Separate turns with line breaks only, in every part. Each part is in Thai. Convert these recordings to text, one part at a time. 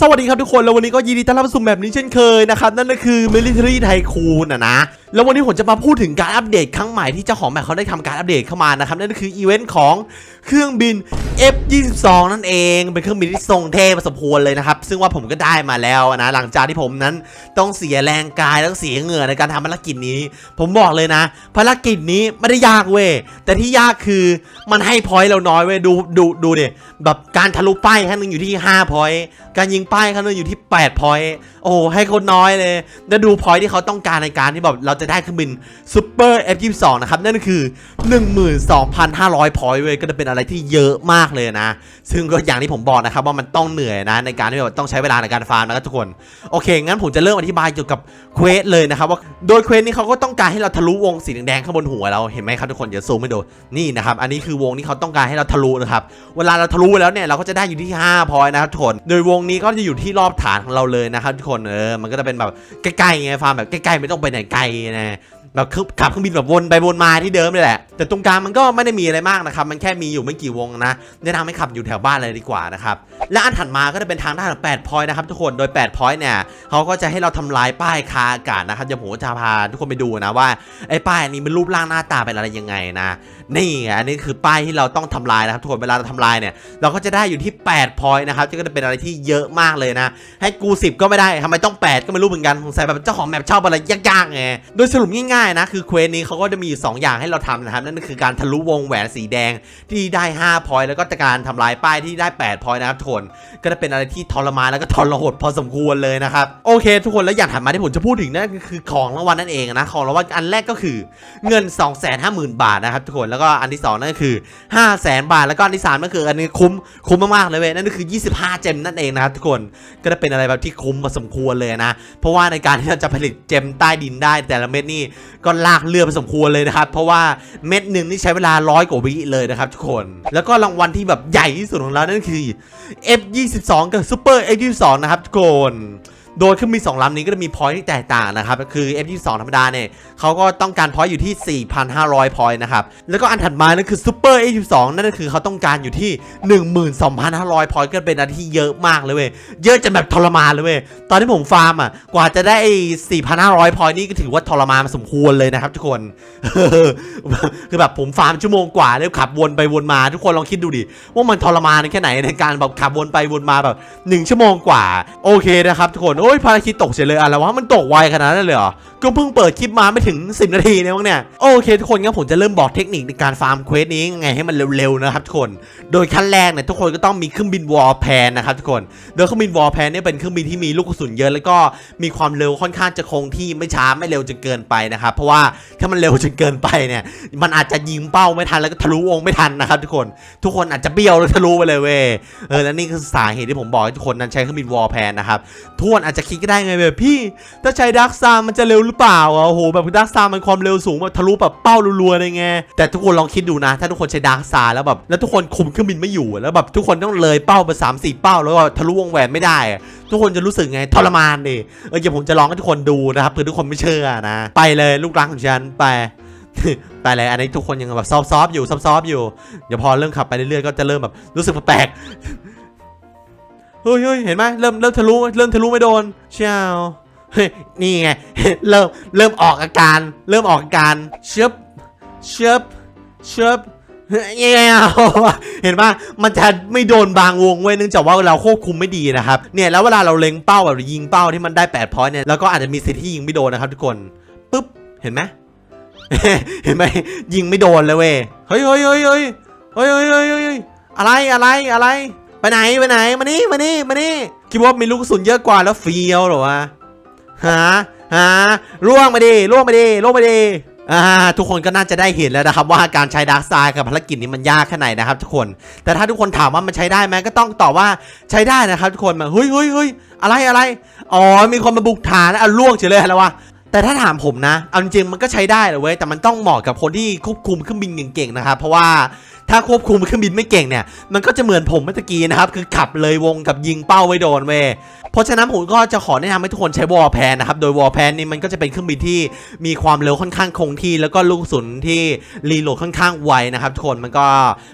สวัสดีครับทุกคนแล้ววันนี้ก็ยินดีต้อนรับสู่แบบนี้เช่นเคยนะครับ นั่นก็คือ Military Tycoon นะนะแล้ววันนี้ผมจะมาพูดถึงการอัปเดตครั้งใหม่ที่เจ้าของแบบเขาได้ทำการอัปเดตเข้ามานะครับนั่นก็คืออีเวนต์ของเครื่องบิน F22 นั่นเอง เป็นเครื่องบินที่ทรงเทพสมควรเลยนะครับ ซึ่งว่าผมก็ได้มาแล้วนะหลังจากที่ผมนั้นต้องเสียแรงกายต้องเสียเหงื่อในการทำภารกิจนี้ ผมบอกเลยนะ ภารกิจนี้ไม่ได้ยากเว้ยแต่ที่ยากคือมันให้พอยต์เราน้อยเว้ยดูดูดูเดิแบบการทะลุป้ายครั้งหนึงอยู่ที่5พอยต์การยิงป้ายครั้งหนึงอยู่ที่8พอยต์ โอ้ให้คนน้อยเลยแล้วดูพอยที่เขาต้องการในการที่แบบเราจะได้เครื่องบินซูเปอร์ F22 นะครับ นั่นคือ 12,500 พอยต์เว้ยก็จะเป็นอะไรที่เยอะมากเลยนะ ซึ่งก็อย่างที่ผมบอกนะครับว่ามันต้องเหนื่อยนะ ในการที่แบบต้องใช้เวลาในการฟาร์มนะครับทุกคนโอเค งั้นผมจะเริ่มอธิบายเกี่ยวกับเควสเลยนะครับว่าโดยเควสนี้เขาก็ต้องการให้เราทะลุวงสีแดงข้างบนหัวเราเห็นไหมครับทุกคนเดี๋ยวซูมให้ดูนี่นะครับอันนี้คือวงที่เขาต้องการให้เราทะลุนะครับเวลาเราทะลุไปแล้วเนี่ยเราก็จะได้อยู่ที่5พอยต์นะครับทุกคนโดยวงนี้ก็จะอยู่ที่รอบฐานของเราเลยนะครับทุกคนเออมันก็จะเป็นแบบใกล้ๆไงฟาร์มแบบใกล้ๆไม่ต้องไปไหนไกลนะแบบขับเครื่องบินแบบวนไปวนมาที่เดิมเลยแหละ แต่ตรงกลางมันก็ไม่ได้มีอะไรมากนะครับ มันแค่มีอยู่ไม่กี่วงนะแนะนำให้ขับอยู่แถวบ้านเลยดีกว่านะครับ และอันถัดมาก็จะเป็นทางด้านของ8 point นะครับทุกคน โดย8 point เนี่ยเขาก็จะให้เราทำลายป้ายคาอากาศนะครับเดี๋ยวผมจะพาทุกคนไปดูนะว่าไอ้ป้ายนี้มันรูปร่างหน้าตาเป็นอะไรยังไงนะ นี่ไงอันนี้คือป้ายที่เราต้องทำลายนะครับทุกคนเวลาเราทำลายเนี่ยเราก็จะได้อยู่ที่8 point นะครับก็จะเป็นอะไรที่เยอะมากเลยนะให้กู 10 ก็ไม่ได้ทำไมต้อง 8 ก็ไม่รู้เหมือนกันสงสัยแบบเจ้าของแมปชอบอะไรยากๆไงโดยสรุปง่ายๆนะคือเควสนี้เขาก็จะมีอยู่สองอย่างให้เราทำนะครับนั่นก็คือการทะลุวงแหวนสีแดงที่ได้5 point แล้วก็การทำลายป้ายที่ได้8 point นะครับทุกคนก็จะเป็นอะไรที่ทรมานแล้วก็ทรหดพอสมควรเลยนะครับโอเค ทุกคนแล้วอย่างถัดมาที่ผมจะพูดถึงนั่นก็คือของรางวัลนั่นเองนะของรางวัลอันแรกก็คือเงิน 250,000 บาทนะครับทุกคนแล้วก็อันที่สองนั่นก็คือ 500,000บาท แล้วก็อันที่สามก็คืออันนี้คุ้มคุ้มมากๆเลยเว้ยนั่นก็คือ 25 เจมนั่นเองนะครับทุกคนก็จะเป็นอะไรแบบที่คุ้มพอสมควรเลยนะ เพราะว่าในการที่เราจะผลิตเจมใต้ดินได้ แต่ละเม็ดนี่ก็ลากเลือดพอสมควรเลยนะครับเพราะว่าเม็ดหนึ่งนี่ใช้เวลาร้อยกว่าวิเลยนะครับทุกคน แล้วก็รางวัลที่แบบใหญ่ที่สุดของเรานั่นคือ F22 กับ Super F22 นะครับทุกคน โดยเครื่องบินสองลำนี้ก็จะมีพอยต์ที่แตกต่างนะครับคือ F22 ธรรมดาเนี่ยเขาก็ต้องการพอยต์อยู่ที่ 4,500 พอยต์นะครับแล้วก็อันถัดมานั่นคือ Super F22 นั่นก็คือเขาต้องการอยู่ที่ 12,500 พอยต์ก็เป็นอันที่เยอะมากเลยเว้ยเยอะจนแบบทรมานเลยเว้ยตอนที่ผมฟาร์มอะกว่าจะได้ 4,500 พอยต์นี่ก็ถือว่าทรมานสมควรเลยนะครับทุกคนคือแบบผมฟาร์มชั่วโมงกว่าแล้วขับวนไปวนมาทุกคนลองคิดดูดิว่ามันทรมานแค่ไหนในการแบบขับวนไปวนมาแบบ1ชั่วโมงกว่าโอเคนะครับทุกคนโอ้ยพารกิจตกเฉยเลยอะไรวะมันตกไวขนาดนั้นเลยเหรอ ก็เพิ่งเปิดคลิปมาไม่ถึง 10 นาทีเนี่ยมั้งเนี่ยโอเคทุกคนงั้นผมจะเริ่มบอกเทคนิคในการฟาร์มเควสนี้ยังไงให้มันเร็วๆนะครับทุกคน โดยขั้นแรกเนี่ยทุกคนก็ต้องมีเครื่องบินวอลแพนนะครับทุกคน โดยเครื่องบินวอลแพนเนี่ยเป็นเครื่องบินที่มีลูกกระสุนเยอะแล้วก็มีความเร็วค่อนข้างจะคงที่ไม่ช้าไม่เร็วจนเกินไปนะครับเพราะว่าถ้ามันเร็วจนเกินไปเนี่ยมันอาจจะยิงเป้าไม่ทันแล้วก็ทะลุวงไม่ทันนะครับทุกคนทุกคนอาจจะเบี้ยวแล้วทะลุไปเลยเว้ยเออและนี่คือสาเหตุที่ผมบอกให้ทุกคนนั้นใช้เครื่องบินวอลแพนนะครับทุกคนอาจจะคิดก็ได้ไงแบบพี่ถ้าใช้ดักซามันจะเร็วหรือเปล่าอะโอ้โหแบบดักซามันความเร็วสูงแบบทะลุแบบเป้ารัวๆเลยไงแต่ทุกคนลองคิดดูนะ ถ้าทุกคนใช้ดักซาแล้วแบบแล้วทุกคนคุมเครื่องบินไม่อยู่แล้วแบบทุกคนต้องเลยเป้าไปสามสี่เป้าแล้วก็ทะลุวงแหวนไม่ได้ ทุกคนจะรู้สึกไงทรมานดิเออเดี๋ยวผมจะลองให้ทุกคนดูนะครับเผื่อทุกคนไม่เชื่อนะ ไปเลยลูกรักของฉันไปไปเลยอันนี้ทุกคนยังแบบซอฟๆอยู่ซอฟๆอยู่เดี๋ยวพอเริ่มขับไปเรื่อยๆก็จะเริ่มแบบรู้สึกแปลกเฮ้ยเฮ้ยเห็นไหมเริ่มเริ่มทะลุเริ่มทะลุไม่โดนเชียว นี่ไง เริ่ม เริ่มออกอาการ เริ่มออกอาการเชิบเชิบเชิบเงี้ยเห็นป่ะมันจะไม่โดนบางวงเว้ยเนื่องจากว่าเราควบคุมไม่ดีนะครับ เนี่ยแล้วเวลาเราเล็งเป้าแบบยิงเป้าที่มันได้8พอยต์เนี่ยแล้วก็อาจจะมีสิทธิ์ที่ยิงไม่โดนนะครับทุกคนปุ๊บเห็นไหมเห็นไหมยิงไม่โดนเลยเว้ยเฮ้ยเฮ้ยเฮ้ยเฮ้ยเฮ้ยเฮ้ยเฮ้ยอะไรอะไรอะไร ไปไหนไปไหนมานี่มานี่มานี่คิดว่ามีลูกกระสุนเยอะกว่าแล้วเฟี้ยวหรอวะ หาหาล่วงไปดิล่วงไปดิล่วงไปดิอ่าทุกคนก็น่าจะได้เห็นแล้วนะครับว่าการใช้ดาร์กไซด์กับภารกิจนี้มันยากแค่ไหนนะครับทุกคน แต่ถ้าทุกคนถามว่ามันใช้ได้ไหมก็ต้องตอบว่าใช้ได้นะครับทุกคนมาเฮ้ยเฮ้ยเฮ้ยอะไรอะไรอ๋อมีคนมาบุกฐานอะล่วงเฉยเลยแล้ววะแต่ถ้าถามผมนะเอาจริงมันก็ใช้ได้เลยเว้ยแต่มันต้องเหมาะกับคนที่ควบคุมเครื่องบินเก่งๆนะครับเพราะว่า ถ้าควบคุมเครื่องบินไม่เก่งเนี่ย มันก็จะเหมือนผมเมื่อกี้นะครับ คือขับเลยวงกับยิงเป้าไว้โดนเว้ยเพราะฉะนั้นผมก็จะขอแนะนำให้ทุกคนใช้วอลแพนนะครับ โดยวอลแพนนี่มันก็จะเป็นเครื่องบินที่มีความเร็วค่อนข้างคงที่ แล้วก็ลูกสุนที่รีโหลดค่อนข้างไวนะครับทุกคน มันก็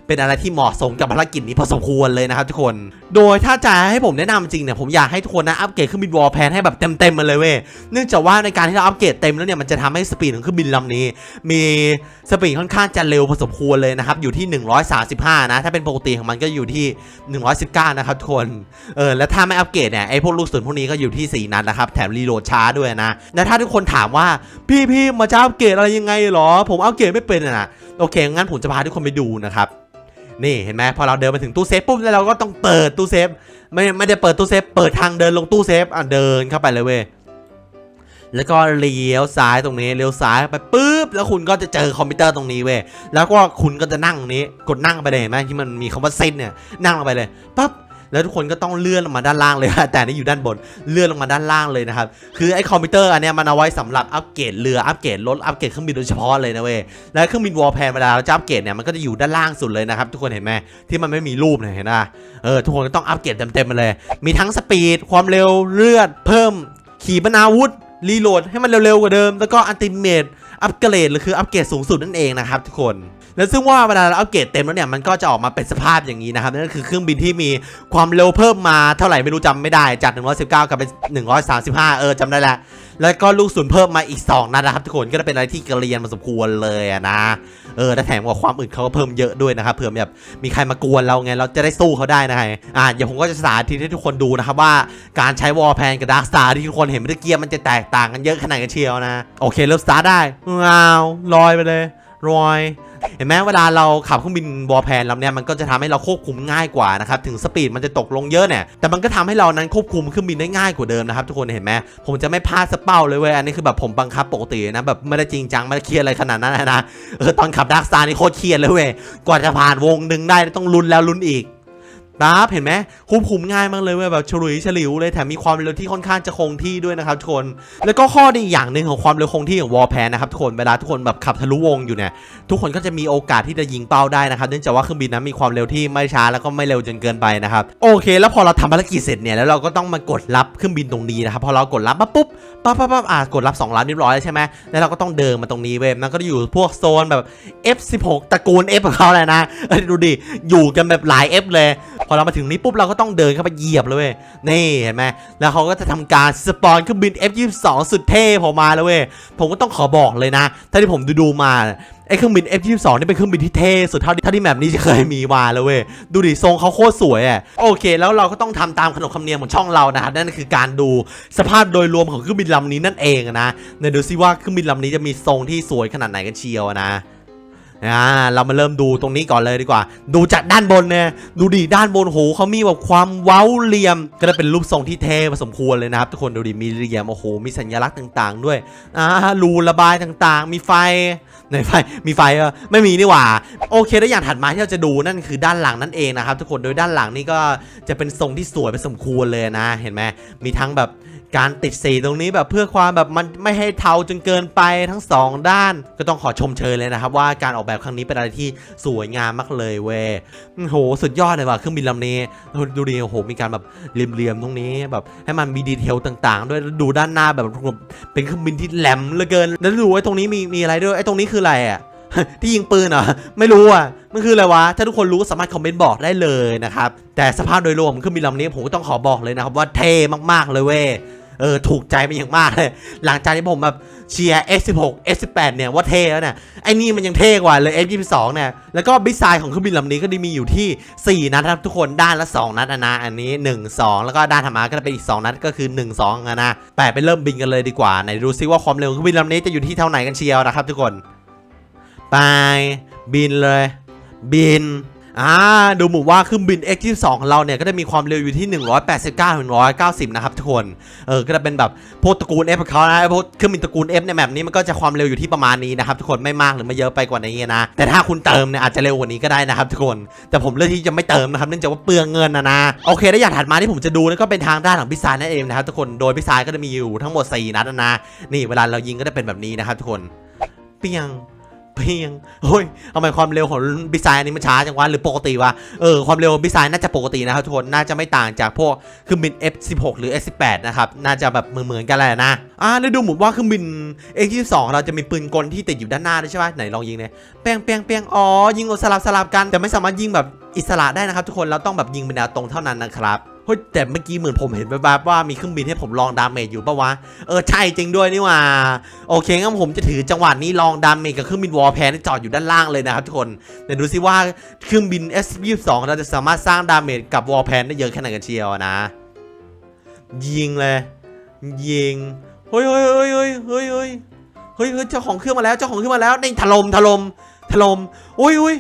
เป็นอะไรที่เหมาะสมกับภารกิจนี้พอสมควรเลยนะครับทุกคน โดยถ้าจะให้ผมแนะนำจริงเนี่ย ผมอยากให้ทุกคนนะอัปเกรดเครื่องบินวอลแพนให้แบบเต็มๆมาเลยเว้ย เนื่องจากว่าในการที่เราอัปเกรดเต็มแล้วเนี่ย มันจะทำให้สปีดของเครื่องบินลำนี้ มีสปีดค่อนข้างจะเร็วพอสมควรเลยนะครับ อยู่ที่135 นะ ถ้าเป็นปกติของมันก็อยู่ที่ 119 นะครับทุกคน เออ แล้วถ้าไม่อัปเกรดเนี่ย ไอพวกลูกศรพวกนี้ก็อยู่ที่ 4 นัดนะครับ แถมรีโหลดช้าด้วยนะ แล้วถ้าทุกคนถามว่า พี่พี่มาจะอัปเกรดอะไรยังไงเหรอ ผมอัปเกรดไม่เป็นนะโอเค งั้นผมจะพาทุกคนไปดูนะครับนี่เห็นไหมพอเราเดินมาถึงตู้เซฟปุ๊บแล้วเราก็ต้องเปิดตู้เซฟ ไม่ไม่ได้เปิดตู้เซฟ เปิดทางเดินลงตู้เซฟอะเดินเข้าไปเลยเว้ย แล้วก็เลี้ยวซ้ายตรงนี้เลี้ยวซ้ายไปปุ๊บแล้วคุณก็จะเจอคอมพิวเตอร์ตรงนี้เว้ยแล้วก็คุณก็จะนั่งตรงนี้ กดนั่งไปเลยเห็นไหมที่มันมีคำว่าเส้นเนี่ยนั่งลงไปเลยปั๊บแล้วทุกคนก็ต้องเลื่อนลงมาด้านล่างเลย แต่อันนี่อยู่ด้านบน เลื่อนลงมาด้านล่างเลยนะครับ คือไอ้คอมพิวเตอร์อันเนี้ยมันเอาไว้สำหรับอัปเกรดเรือ อัปเกรดรถ อัปเกรดเครื่องบินโดยเฉพาะเลยนะเว้ย แล้วเครื่องบินวอลแพนเวลาเราจะอัปเกรดเนี่ยมันก็จะอยู่ด้านล่างสุดเลยนะครับ ทุกคนเห็นไหมที่มันไม่มีรูปเนี่ยเห็นไหมเออทุกคนก็ต้องอัปเกรดเต็มๆมาเลย มีทั้งสปีด ความเร็ว เลือด เพิ่ม ขีปนาวุธ รีโหลดให้มันเร็วๆกว่าเดิม แล้วก็อัลติเมทอัปเกรดหรือคืออัปเกรดสูงสุดนั่นเองนะครับทุกคน แล้วซึ่งว่าเวลาเราอัปเกรดเต็มแล้วเนี่ยมันก็จะออกมาเป็นสภาพอย่างนี้นะครับนั่นก็คือเครื่องบินที่มีความเร็วเพิ่มมาเท่าไหร่ไม่รู้จำไม่ได้จาก 119กลายเป็น 135 เออจำได้แล้วแล้วก็ลูกศูนย์เพิ่มมาอีก 2 นัดนะครับทุกคนก็จะเป็นอะไรที่กระเรียนมาสมควรเลยนะเออแต่แถมกับความอื่นเขาก็เพิ่มเยอะด้วยนะครับเผื่อแบบมีใครมากวนเราไงเราจะได้สู้เขาได้นะฮะอ่าเดี๋ยวผมก็จะสาธิตให้ทุกคนดูนะครับว่าการใช้วอลแพนกับดาร์สตาร์ที่ทุกคนเห็นเมื่อกี้มันจะแตกต่างกันเยอะขนาดกันเชียวนะโอเคเริ่มสตาร์ได้ว้าวลอยไปเลยลอย เห็นไหมเวลาเราขับเครื่องบินวอลแพนลำเนี้ยมันก็จะทำให้เราควบคุมง่ายกว่านะครับถึงสปีดมันจะตกลงเยอะเนี่ยแต่มันก็ทำให้เรานั้นควบคุมเครื่องบินได้ง่ายกว่าเดิมนะครับทุกคนเห็นไหมผมจะไม่พลาดสเป้าเลยเว้ยอันนี้คือแบบผมบังคับปกตินะแบบไม่ได้จริงจังไม่ได้เครียดอะไรขนาดนั้นนะเออตอนขับดาร์คสตานี่โคตรเครียดเลยเว้ยกว่าจะผ่านวงหนึ่งได้ต้องลุ้นแล้วลุ้นอีก ปั๊บเห็นไหมควบคุมง่ายมากเลยเว้ยแบบฉลุยฉลิวเลยแถมมีความเร็วที่ค่อนข้างจะคงที่ด้วยนะครับทุกคน แล้วก็ข้อดีอย่างหนึ่งของความเร็วคงที่ของวอลแพนนะครับทุกคนเวลาทุกคนแบบขับทะลุวงอยู่เนี่ยทุกคนก็จะมีโอกาสที่จะยิงเป้าได้นะครับเนื่องจากว่าเครื่องบินนั้นมีความเร็วที่ไม่ช้าแล้วก็ไม่เร็วจนเกินไปนะครับโอเค แล้วพอเราทำภารกิจเสร็จเนี่ยแล้วเราก็ต้องมากดรับเครื่องบินตรงนี้นะครับพอเรากดรับปั๊บปุ๊บปั๊บปั๊บปั๊บอะกดรับ2รับเรียบร้อยแล้วใช่ไหมแล้วเราก็ต้องเดินมาตรงนี้เว้ยมันก็จะอยู่พวกโซนแบบ F16 ตระกูล F ของเขาเลยนะดูดิอยู่กันแบบหลาย F เลยอเรามาถึงนี้ปุ๊บเราก็ต้องเดินเข้าไปเหยียบเลยเว้ยนี่เห็นไหมแล้วเขาก็จะทำการสปอนเครื่องบิน F22 สุดเท่ผมมาแล้วเว้ยผมก็ต้องขอบอกเลยนะถ้าที่ผมดูดูมาไอ้เครื่องบิน F22 นี่เป็นเครื่องบินที่เท่สุดเท่าที่เท่าที่แมปนี้จะเคยมีมาแล้วเว้ยดูดิทรงเขาโคตรสวยอะโอเค แล้วเราก็ต้องทำตามขนบธรรมเนียมของช่องเรานะครับนั่นคือการดูสภาพโดยรวมของเครื่องบินลำนี้นั่นเองนะเดี๋ยวดูซิว่าเครื่องบินลำนี้จะมีทรงที่สวยขนาดไหนกันเชียวนะ อ่าเรามาเริ่มดูตรงนี้ก่อนเลยดีกว่า ดูจากด้านบนเนี่ยดูดิด้านบนโหเขามีแบบความเว้าเหลี่ยม ก็จะเป็นรูปทรงที่เท่พอสมควรเลยนะครับ ทุกคนดูดิมีเหลี่ยมโอ้โหมีสัญลักษณ์ต่างๆ ด้วยอ่ารูระบายต่างๆ มีไฟในไฟมีไฟไม่มีนี่หว่าโอเคแล้วอย่างถัดมาที่เราจะดูนั่นคือด้านหลังนั่นเองนะครับทุกคนโดยด้านหลังนี่ก็จะเป็นทรงที่สวยไปสมควรเลยนะ เห็นไหมมีทั้งแบบ การติดสีตรงนี้แบบเพื่อความแบบมันไม่ให้เทาจนเกินไปทั้งสองด้าน ก็ต้องขอชมเชยเลยนะครับว่าการออกแบบครั้งนี้เป็นอะไรที่สวยงามมากเลยเว้ยโหสุดยอดเลยว่ะเครื่องบินลำนี้ดูดิโอ้โหมีการแบบเหลี่ยมๆตรงนี้แบบให้มันมีดีเทลต่าง ๆ ด้วยดูด้านหน้าแบบเป็นเครื่องบินที่แหลมเหลือเกิน แล้วดูไอ้ตรงนี้มีมีอะไรด้วยไอ้ตรงนี้คืออะไรอะที่ยิงปืนเหรอไม่รู้อะมันคืออะไรวะ ถ้าทุกคนรู้สามารถคอมเมนต์บอกได้เลยนะครับ แต่สภาพโดยรวมเครื่องบินลำนี้ผมก็ต้องขอบอกเลยนะครับว่าเท่มากๆเลยเว้ย เออถูกใจเป็นอย่างมากเลย หลังจากที่ผมแบบเชียร์ S16 S18 เนี่ยว่าเท่แล้วเนี่ยไอ้นี่มันยังเท่กว่าเลย F22 เนี่ยแล้วก็บิสไซด์ของเครื่องบินลำนี้ก็ได้มีอยู่ที่ 4 นัดครับทุกคนด้านละ 2 นัดอะนะอันนี้ 1 2 แล้วก็ด้านธรรมะก็จะเป็นอีก 2 นัดก็คือ 1 2อะนะแปะไปเริ่มบินกันเลยดีกว่าไหนดูซิว่าความเร็วของเครื่องบินลำนี้จะอยู่ที่เท่าไหนกันเชียวนะครับทุกคนไปบินเลย บิน อ่าดูหมือนว่าเครื่องบิน X22 ของเราเนี่ยก็จะมีความเร็วอยู่ที่ 189ถึง190 นะครับทุกคน เออ ก็จะเป็นแบบพวกตระกูล F ของเขานะพวกเครื่องบินตระกูล F ในแบบนี้มันก็จะความเร็วอยู่ที่ประมาณนี้นะครับทุกคนไม่มากหรือไม่เยอะไปกว่านี้นะ แต่ถ้าคุณเติมเนี่ยอาจจะเร็วกว่านี้ก็ได้นะครับทุกคน แต่ผมเลือกที่จะไม่เติมนะครับเนื่องจากว่าเปลืองเงินนะนะ โอเคแล้วอย่างถัดมาที่ผมจะดูนั่นก็เป็นทางด้านของพิซซ่านั่นเองนะครับทุกคน โดยพิซซ่าก็จะมีอยู่ทั้งหมด 4 นัดนะ นี่เวลาเรายิงก็จะเป็นแบบนี้นะครับทุกคน เปียง เพียงเฮ้ยทำไมความเร็วของบิสไซอันนี้มันช้าจังวะหรือปกติวะเออความเร็วบิสไซน่าจะปกตินะครับทุกคนน่าจะไม่ต่างจากพวกเครื่องบิน F16 หรือ F18 นะครับน่าจะแบบเหมือนๆกันแหละนะอ่าแล้วดูเหมือนว่าเครื่องบิน X22 เราจะมีปืนกลที่ติดอยู่ด้านหน้าด้วยใช่ไหมไหนลองยิงเลยเปียงเปียงเปียงอ๋อยิงสลับสลับกันแต่ไม่สามารถยิงแบบอิสระได้นะครับทุกคนเราต้องแบบยิงเป็นแนวตรงเท่านั้นนะครับ เฮ้ยแต่เมื่อกี้เหมือนผมเห็นแบบว่ามีเครื่องบินให้ผมลองดาเมจอยู่ปะวะ เออใช่จริงด้วยนี่ว่า โอเคงั้นผมจะถือจังหวะนี้ลองดาเมจกับเครื่องบินวอลแพนที่จอดอยู่ด้านล่างเลยนะครับทุกคนเดี๋ยวดูซิว่าเครื่องบิน S22 เราจะสามารถสร้างดาเมจกับวอลแพนได้เยอะแค่ไหนกันเชียวนะ ยิงเลยยิงเฮ้ยเฮ้ยเฮ้ยเฮ้ยเฮ้ยเฮ้ยเฮ้ยเจ้าของเครื่องมาแล้วเจ้าของเครื่องมาแล้วในถล่มถล่มถล่มโอ้ยโอ้ย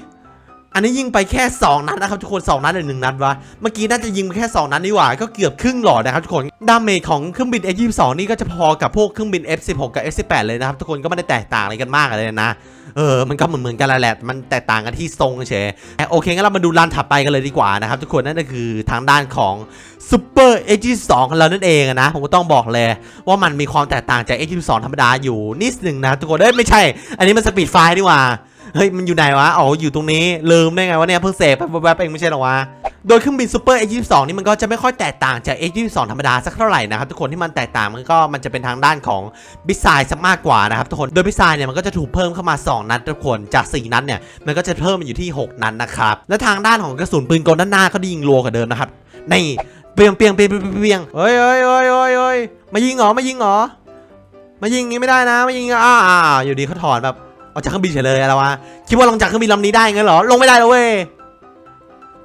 อันนี้ยิงไปแค่ 2 นัดนะครับทุกคน 2 นัดหรือหนึ่งนัดวะ เมื่อกี้น่าจะยิงไปแค่ 2 นัดนี่หว่า ก็เกือบครึ่งหลอดนะครับทุกคน ดาเมจของเครื่องบิน F22 นี่ก็จะพอกับพวกเครื่องบิน F16 กับ F18 เลยนะครับทุกคน ก็ไม่ได้แตกต่างอะไรกันมากเลยนะ เออ มันก็เหมือนเหมือนกันแหละ มันแตกต่างกันที่ทรงเฉยโอเคงั้นเรามาดูรันถัดไปกันเลยดีกว่านะครับทุกคน นั่นก็คือทางด้านของ Super H22 ของเรานั่นเองนะ ผมก็ต้องบอกเลยว่ามันมีความแตกต่างจาก H2 ธรรมดาอยู่นิดหนึ่งนะทุกคนเอ้ยไม่ใช่ อันนี้มันสปีดไฟนี่หว่า เฮ้ยมันอยู่ไหนวะอ๋ออยู่ตรงนี้ลืมได้ไงวะเนี่ยเพิ่งเสพไปแป๊บๆเองไม่ใช่หรอวะโดยเครื่องบิน Super H22 นี่มันก็จะไม่ค่อยแตกต่างจาก H22 ธรรมดาสักเท่าไหร่นะครับทุกคนที่มันแตกต่างมันก็มันจะเป็นทางด้านของบิสไซล์ซะมากกว่านะครับทุกคนโดยบิสไซล์เนี่ยมันก็จะถูกเพิ่มเข้ามา 2 นัดทุกคนจาก 4 นัดเนี่ยมันก็จะเพิ่มมาอยู่ที่ 6 นัดนะครับและทางด้านของกระสุนปืนกลด้านหน้าก็ด้ยิงรัวกว่าเดิมนะครับนี่เปียงเปียงเปียงเปียงเปียงเฮ้ยเฮ้ยเฮ้ยเฮ้ยเฮ้ยมายิงเหรอมายิงเหรอมายิงงี้ไม่ได้นะมายิงอ่าอยู่ดีเขาถอนแบบ ออกจากเครื่องบินเฉยเลยอะไรวะคิดว่าลงจากเครื่องบินลำนี้ได้งั้นเหรอลงไม่ได้แล้วเว้ย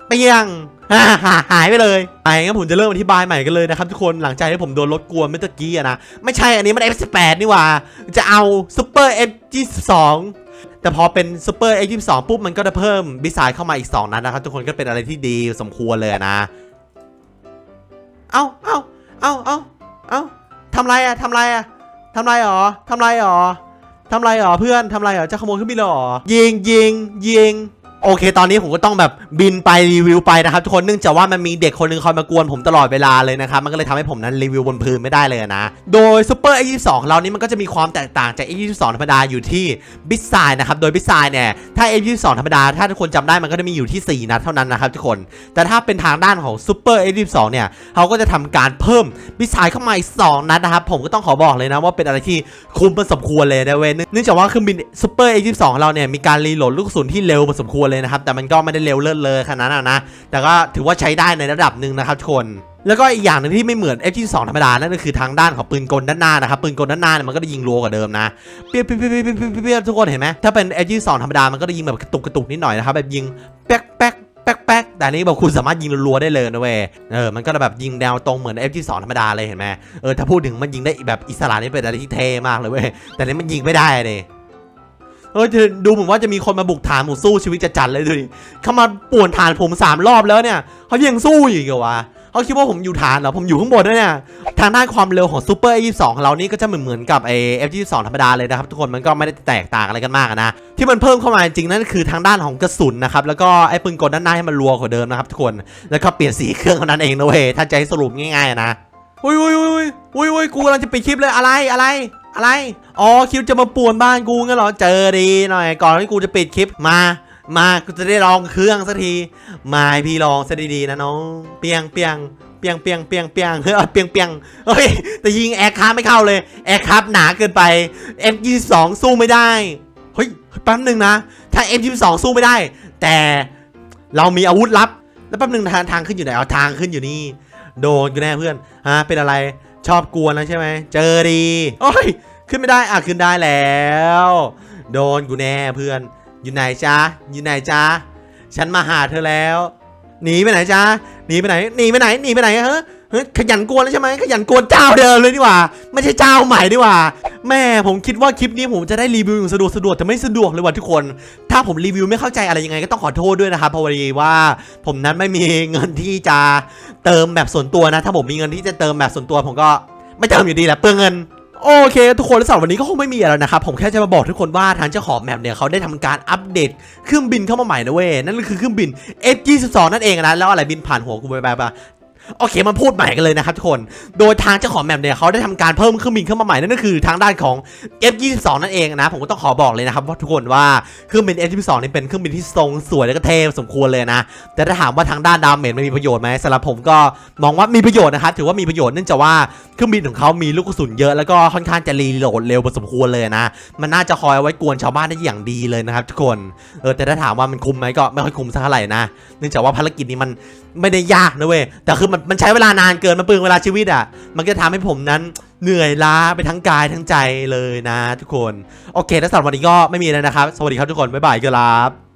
เปียงหายไปเลยไอ้งั้นผมจะเริ่มอธิบายใหม่กันเลยนะครับทุกคนหลังจากที่ผมโดนรถกวนเมื่อตะกี้อะนะไม่ใช่อันนี้มัน F18 นี่หว่า จะเอา Super F22 แต่พอเป็น Super F22 ปุ๊บมันก็จะเพิ่มบิสไซเข้ามาอีก 2 นัดนะครับทุกคนก็เป็นอะไรที่ดีสมควรเลยนะ เอ้าเอ้าเอ้าเอ้าเอ้าทำไรอะทำไรอะทำไรหรอทำไรหรอ ทำไรหรอเพื่อนทำไรหรอจะขโมยเครื่องบินเหรอยิงยิงยิง โอเค ตอนนี้ผมก็ต้องแบบบินไปรีวิวไปนะครับทุกคนเนื่องจากว่ามันมีเด็กคนหนึงคอยมากวนผมตลอดเวลาเลยนะครับมันก็เลยทำให้ผมนั้นรีวิวบนพื้นไม่ได้เลยนะ โดย Super A22 ของเรานี่มันก็จะมีความแตกต่างจาก A22 ธรรมดาอยู่ที่บิสไซนะครับโดยบิสไซเนี่ยถ้า A22 ธรรมดาถ้าทุกคนจำได้มันก็จะมีอยู่ที่ 4 นัดเท่านั้นนะครับทุกคน แต่ถ้าเป็นทางด้านของ Super A22 เนี่ยเขาก็จะทำการเพิ่มบิสไซเข้ามาอีก2นัดนะครับผมก็ต้องขอบอกเลยนะว่าเป็นอะไรที่คุ้มพอสมควรเลยนะเว้ยเนื่องจากว่าเครื่องบิน Super A22 ของเราเนี่ยมีการรีโหลดลูกกระสุนที่เร็วพอสมควรเลยนะครับ แต่มันก็ไม่ได้เร็วเลิศเลยขนาดนั้นนะ แต่ก็ถือว่าใช้ได้ในระดับหนึ่งนะครับทุกคนแล้วก็อีกอย่างหนึ่งที่ไม่เหมือน F22 ธรรมดา นั่นก็คือทางด้านของปืนกลด้านหน้านะครับ ปืนกลด้านหน้าเนี่ยมันก็จะยิงรัวกว่าเดิมนะเปี้ยเปี้ยเปี้ยเปี้ยเปี้ยเปี้ยทุกคนเห็นไหมถ้าเป็น F22 ธรรมดา มันก็จะยิงแบบกระตุกกระตุกนิดหน่อยนะครับ แบบยิงแป๊กแป๊กแป๊กแป๊กแต่นี้แบบคุณสามารถยิงรัวได้เลยนะเว้ย เออ มันก็จะแบบยิงแนวตรงเหมือน F22 ธรรมดาเลยเห็นไหมเออ ถ้าพูดถึงมันยิงได้แบบอิสระนี่เป็นอะไรที่เท่มากเลยเว้ย แต่อันนี้มันยิงไม่ได้เลย เออดูเหมือนว่าจะมีคนมาบุกฐานผมสู้ชีวิตจะจัดเลยดูดิเขามาป่วนฐานผมสามรอบแล้วเนี่ยเขายังสู้อีกเหรอวะเขาคิดว่าผมอยู่ฐานเหรอผมอยู่ข้างบนด้วยเนี่ยทางด้านความเร็วของ Super A22 ของเรานี่ก็จะเหมือนเหมือนกับไอ้ F22 ธรรมดาเลยนะครับทุกคนมันก็ไม่ได้แตกต่างอะไรกันมากนะที่มันเพิ่มเข้ามาจริงๆนั่นคือทางด้านของกระสุนนะครับแล้วก็ไอ้ปืนกลด้านหน้าให้มันรัวกว่าเดิมนะครับทุกคนแล้วก็เปลี่ยนสีเครื่องเท่านั้นเองนะเว้ยถ้าจะให้สรุปง่ายๆนะอุ้ยอุ้ยอุ้ยอุ้ยอุ้ยอุ้ยกูกำลังจะปิดคลิปเลยอะไรอะไรอะไร อ๋อคิวจะมาป่วนบ้านกูงั้นเหรอ เจอดีหน่อย ก่อนที่กูจะปิดคลิปมา มากูจะได้ลองเครื่องสักที มาให้พี่ลองซะดีๆนะน้อง เปียงเปียงเปียงเปียงเปียงเปียงเฮ้ยเปียงเปียงเฮ้ยแต่ยิงแอร์คราไม่เข้าเลย แอร์คราหนาเกินไป F22 สู้ไม่ได้ เฮ้ยแป๊บหนึ่งนะ ถ้า F22 สู้ไม่ได้ แต่เรามีอาวุธลับ แล้วแป๊บหนึ่งทางทางขึ้นอยู่ไหนเอาทางขึ้นอยู่นี่ โดนกูแน่เพื่อนฮะเป็นอะไร ชอบกวนแล้วใช่ไหม เจอดี โอ้ย ขึ้นไม่ได้ อะ ขึ้นได้แล้ว โดนกูแน่เพื่อน อยู่ไหนจ้าอยู่ไหนจ้าฉันมาหาเธอแล้ว หนีไปไหนจ้าหนีไปไหน หนีไปไหน หนีไปไหนเฮะ เฮ้ยขยันกวนแล้วใช่ไหมขยันกวนเจ้าเดิมเลยดีกว่า ไม่ใช่เจ้าใหม่ดีกว่า แม่ผมคิดว่าคลิปนี้ผมจะได้รีวิวอย่างสะดวกสะดวกแต่ไม่สะดวกเลยว่ะทุกคน ถ้าผมรีวิวไม่เข้าใจอะไรยังไงก็ต้องขอโทษด้วยนะครับเพราะว่าว่า ผมนั้นไม่มีเงินที่จะเติมแบบส่วนตัวนะ ถ้าผมมีเงินที่จะเติมแบบส่วนตัวผมก็ไม่เติมอยู่ดีแหละเปลืองเงินโอเคทุกคนและสำหรับวันนี้ก็คงไม่มีอะไรนะครับ ผมแค่จะมาบอกทุกคนว่าทางเจ้าของแมปเนี่ยเขาได้ทำการอัปเดตเครื่องบินเข้ามาใหม่นะเว้ยนั่นก็คือเครื่องบิน F22 นั่นเองนะแล้วอะไรบินผ่านหัวกูไปไป โอเคมาพูดใหม่กันเลยนะครับทุกคน โดยทางเจ้าของแมปเนี่ยเขาได้ทำการเพิ่มเครื่องบินขึ้นมาใหม่นั่นก็คือทางด้านของ F22 นั่นเองนะ ผมก็ต้องขอบอกเลยนะครับว่าทุกคนว่าเครื่องบิน F22 นี่เป็นเครื่องบินที่ทรงสวยและก็เท่สมควรเลยนะ แต่ถ้าถามว่าทางด้านดาเมจมันมีประโยชน์ไหมสำหรับผมก็มองว่ามีประโยชน์นะครับถือว่ามีประโยชน์เนื่องจากว่าเครื่องบินของเขามีลูกกระสุนเยอะแล้วก็ค่อนข้างจะรีโหลดเร็วพอสมควรเลยนะ มันน่าจะคอยเอาไว้กวนชาวบ้านได้อย่างดีเลยนะครับทุกคนเออแต่ถ้าถามว่ามันคุ้มไหมก็ไม่ค่อยคุ้มสักเท่าไหร่นะ เนื่องจากว่าภารกิจนี้มันไม่ได้ยากนะเว้ยแต่คือมันมันใช้เวลานานเกินมันเปลืองเวลาชีวิตอะ มันก็ทำให้ผมนั้นเหนื่อยล้าไปทั้งกายทั้งใจเลยนะทุกคน โอเคถ้าสำหรับวันนี้ก็ไม่มีแล้วนะครับ สวัสดีครับทุกคน บ๊ายบายครับ